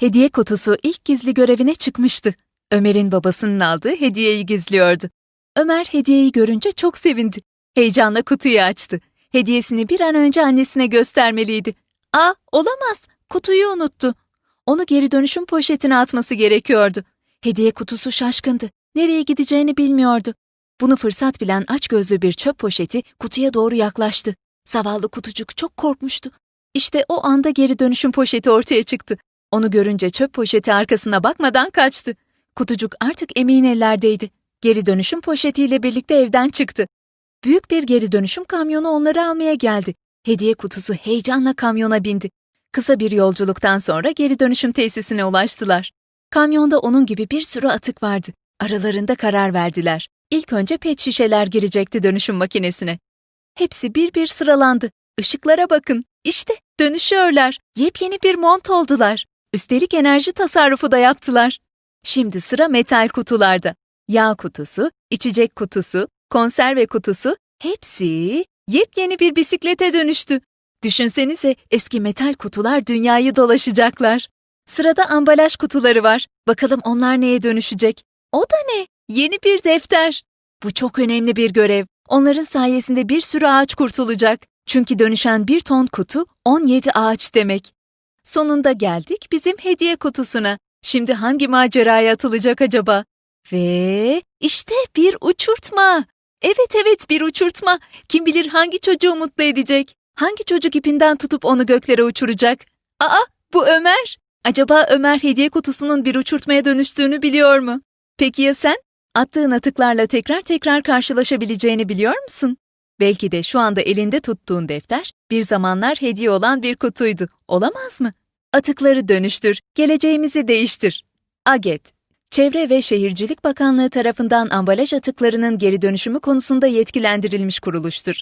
Hediye kutusu ilk gizli görevine çıkmıştı. Ömer'in babasının aldığı hediyeyi gizliyordu. Ömer hediyeyi görünce çok sevindi. Heyecanla kutuyu açtı. Hediyesini bir an önce annesine göstermeliydi. Aa, olamaz. Kutuyu unuttu. Onu geri dönüşüm poşetine atması gerekiyordu. Hediye kutusu şaşkındı. Nereye gideceğini bilmiyordu. Bunu fırsat bilen açgözlü bir çöp poşeti kutuya doğru yaklaştı. Zavallı kutucuk çok korkmuştu. İşte o anda geri dönüşüm poşeti ortaya çıktı. Onu görünce çöp poşeti arkasına bakmadan kaçtı. Kutucuk artık emin ellerdeydi. Geri dönüşüm poşetiyle birlikte evden çıktı. Büyük bir geri dönüşüm kamyonu onları almaya geldi. Hediye kutusu heyecanla kamyona bindi. Kısa bir yolculuktan sonra geri dönüşüm tesisine ulaştılar. Kamyonda onun gibi bir sürü atık vardı. Aralarında karar verdiler. İlk önce pet şişeler girecekti dönüşüm makinesine. Hepsi bir bir sıralandı. Işıklara bakın. İşte dönüşüyorlar. Yepyeni bir mont oldular. Üstelik enerji tasarrufu da yaptılar. Şimdi sıra metal kutularda. Yağ kutusu, içecek kutusu, konserve kutusu hepsi yepyeni bir bisiklete dönüştü. Düşünsenize eski metal kutular dünyayı dolaşacaklar. Sırada ambalaj kutuları var. Bakalım onlar neye dönüşecek? O da ne? Yeni bir defter. Bu çok önemli bir görev. Onların sayesinde bir sürü ağaç kurtulacak. Çünkü dönüşen bir ton kutu 17 ağaç demek. Sonunda geldik bizim hediye kutusuna. Şimdi hangi maceraya atılacak acaba? Ve işte bir uçurtma. Evet evet bir uçurtma. Kim bilir hangi çocuğu mutlu edecek? Hangi çocuk ipinden tutup onu göklere uçuracak? Aa bu Ömer. Acaba Ömer hediye kutusunun bir uçurtmaya dönüştüğünü biliyor mu? Peki ya sen? Attığın atıklarla tekrar tekrar karşılaşabileceğini biliyor musun? Belki de şu anda elinde tuttuğun defter bir zamanlar hediye olan bir kutuydu. Olamaz mı? Atıkları dönüştür, geleceğimizi değiştir. AGET Çevre ve Şehircilik Bakanlığı tarafından ambalaj atıklarının geri dönüşümü konusunda yetkilendirilmiş kuruluştur.